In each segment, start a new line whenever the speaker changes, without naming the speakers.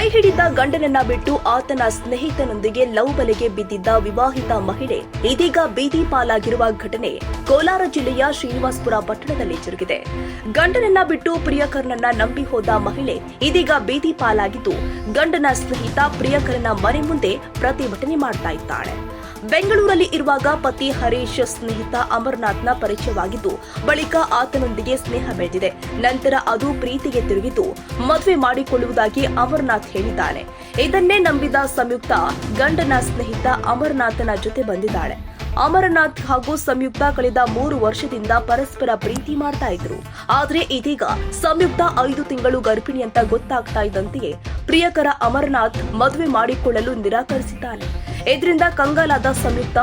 ಕೈ ಹಿಡಿದ ಗಂಡನನ್ನ ಬಿಟ್ಟು ಆತನ ಸ್ನೇಹಿತನೊಂದಿಗೆ ಲವ್ ಬಲೆಗೆ ಬಿದ್ದಿದ್ದ ವಿವಾಹಿತ ಮಹಿಳೆ. ಇದೀಗ ಬೀದಿ ಪಾಲಾಗಿರುವ ಘಟನೆ ಕೋಲಾರ ಜಿಲ್ಲೆಯ ಶ್ರೀನಿವಾಸ್ಪುರ ಪಟ್ಟಣದಲ್ಲಿ ಜರುಗಿದೆ. ಗಂಡನನ್ನ ಬಿಟ್ಟು ಪ್ರಿಯಕರನನ್ನ ನಂಬಿ ಹೋದ ಮಹಿಳೆ ಇದೀಗ ಬೀದಿ ಪಾಲಾಗಿದ್ದು, ಗಂಡನ ಸ್ನೇಹಿತ ಪ್ರಿಯಕರನ ಮನೆ ಮುಂದೆ ಪ್ರತಿಭಟನೆ ಮಾಡ್ತಾ ಇದ್ದಾಳೆ. ಬೆಂಗಳೂರಲ್ಲಿ ಇರುವಾಗ ಪತಿ ಹರೀಶ್ ಸ್ನೇಹಿತ ಅಮರ್ನಾಥ್ನ ಪರಿಚಯವಾಗಿದ್ದು ಬಳಿಕ ಆತನೊಂದಿಗೆ ಸ್ನೇಹ ಬೆಳೆದಿದೆ. ನಂತರ ಅದು ಪ್ರೀತಿಗೆ ತಿರುಗಿದ್ದು ಮದುವೆ ಮಾಡಿಕೊಳ್ಳುವುದಾಗಿ ಅಮರನಾಥ್ ಹೇಳಿದ್ದಾನೆ. ಇದನ್ನೇ ನಂಬಿದ ಸಂಯುಕ್ತ ಗಂಡನ ಸ್ನೇಹಿತ ಅಮರನಾಥನ ಜೊತೆ ಬಂದಿದ್ದಾಳೆ. ಅಮರನಾಥ್ ಹಾಗೂ ಸಂಯುಕ್ತ ಕಳೆದ ಮೂರು ವರ್ಷದಿಂದ ಪರಸ್ಪರ ಪ್ರೀತಿ ಮಾಡ್ತಾ ಇದ್ರು. ಆದ್ರೆ ಇದೀಗ ಸಂಯುಕ್ತ ಐದು ತಿಂಗಳು ಗರ್ಭಿಣಿ ಅಂತ ಗೊತ್ತಾಗ್ತಾ ಇದ್ದಂತೆಯೇ ಪ್ರಿಯಕರ ಅಮರನಾಥ್ ಮದುವೆ ಮಾಡಿಕೊಳ್ಳಲು ನಿರಾಕರಿಸಿದ್ದಾನೆ. ಇದರಿಂದ ಕಂಗಾಲಾದ ಸಂಯುಕ್ತ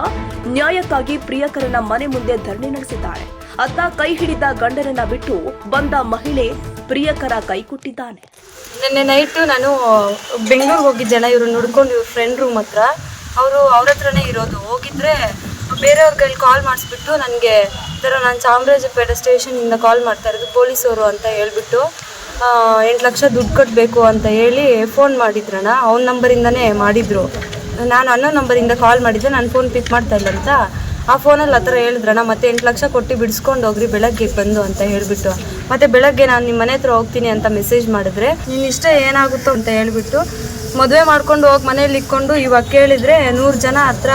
ನ್ಯಾಯಕ್ಕಾಗಿ ಪ್ರಿಯಕರನ ಮನೆ ಮುಂದೆ ಧರಣಿ ನಡೆಸಿದ್ದಾರೆ. ಅತ್ತ ಕೈ ಹಿಡಿದ ಗಂಡನನ್ನ ಬಿಟ್ಟು ಬಂದ ಮಹಿಳೆ ಪ್ರಿಯಕರ ಕೈ ಕೈಕೊಟ್ಟಿದ್ದಾನೆ
ನಿನ್ನೆ ನೈಟು ನಾನು ಬೆಂಗಳೂರಿಗೆ ಹೋಗಿದ್ದೆಲ್ಲ ಇವ್ರು ನೋಡ್ಕೊಂಡು ಇವ್ರ ಫ್ರೆಂಡ್ ರೂಮ್ ಹತ್ರ. ಅವರು ಅವ್ರ ಹತ್ರನೇ ಇರೋದು. ಹೋಗಿದ್ರೆ ಬೇರೆಯವ್ರ ಕೈಲಿ ಕಾಲ್ ಮಾಡಿಸ್ಬಿಟ್ಟು ನನಗೆ ಈ ಥರ ನಾನು ಚಾಮರಾಜಪೇಟೆ ಸ್ಟೇಷನಿಂದ ಕಾಲ್ ಮಾಡ್ತಾ ಇರೋದು, ಪೊಲೀಸವರು ಅಂತ ಹೇಳ್ಬಿಟ್ಟು ಎಂಟು ಲಕ್ಷ ದುಡ್ಡು ಕಟ್ಟಬೇಕು ಅಂತ ಹೇಳಿ ಫೋನ್ ಮಾಡಿದ್ರಣ್ಣ. ಅವ್ನ ನಂಬರಿಂದನೇ ಮಾಡಿದ್ರು. ನಾನು ಅನ್ನೋ ನಂಬರಿಂದ ಕಾಲ್ ಮಾಡಿದ್ದೆ ನಾನು ಫೋನ್ ಪಿಕ್ ಮಾಡ್ತಾ ಇಲ್ಲ ಅಂತ. ಆ ಫೋನಲ್ಲಿ ಆ ಥರ ಹೇಳಿದ್ರಣ್ಣ, ಮತ್ತೆ ಎಂಟು ಲಕ್ಷ ಕೊಟ್ಟು ಬಿಡಿಸ್ಕೊಂಡು ಹೋಗ್ರಿ, ಬೆಳಗ್ಗೆ ಬಂದು ಅಂತ ಹೇಳಿಬಿಟ್ಟು. ಮತ್ತೆ ಬೆಳಗ್ಗೆ ನಾನು ನಿಮ್ಮ ಮನೆ ಹತ್ರ ಹೋಗ್ತೀನಿ ಅಂತ ಮೆಸೇಜ್ ಮಾಡಿದ್ರೆ ನಿನ್ನ ಇಷ್ಟ ಏನಾಗುತ್ತೋ ಅಂತ ಹೇಳ್ಬಿಟ್ಟು ಮದುವೆ ಮಾಡ್ಕೊಂಡು ಹೋಗಿ ಮನೇಲಿ ಇಕ್ಕೊಂಡು ಇವಾಗ ಕೇಳಿದ್ರೆ ನೂರು ಜನ ಹತ್ರ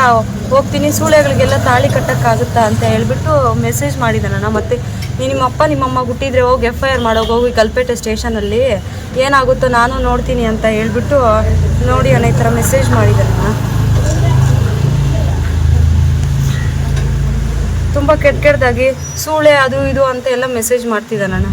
ಹೋಗ್ತೀನಿ, ಸೂಳೆಗಳಿಗೆಲ್ಲ ತಾಳಿ ಕಟ್ಟಕ್ಕಾಗುತ್ತಾ ಅಂತ ಹೇಳ್ಬಿಟ್ಟು ಮೆಸೇಜ್ ಮಾಡಿದ್ದಾನಣ್ಣ ಮತ್ತೆ ನೀ ನಿಮ್ಮ ಅಪ್ಪ ನಿಮ್ಮಮ್ಮ ಹುಟ್ಟಿದ್ರೆ ಹೋಗಿ ಎಫ್ ಐ ಆರ್ ಮಾಡೋಗಿ ಹೋಗಿ ಕಲ್ಪೇಟೆ ಸ್ಟೇಷನಲ್ಲಿ ಏನಾಗುತ್ತೋ ನಾನು ನೋಡ್ತೀನಿ ಅಂತ ಹೇಳ್ಬಿಟ್ಟು ನೋಡಿ ಅಣ್ಣ ಈ ಥರ ಮೆಸೇಜ್ ಮಾಡಿದ್ದಾನ ತುಂಬ ಕೆಟ್ಟ ಕೆಟ್ಟದಾಗಿ ಸೂಳೆ ಅದು ಇದು ಅಂತ ಎಲ್ಲ ಮೆಸೇಜ್ ಮಾಡ್ತಿದ್ದಾನಣ್ಣ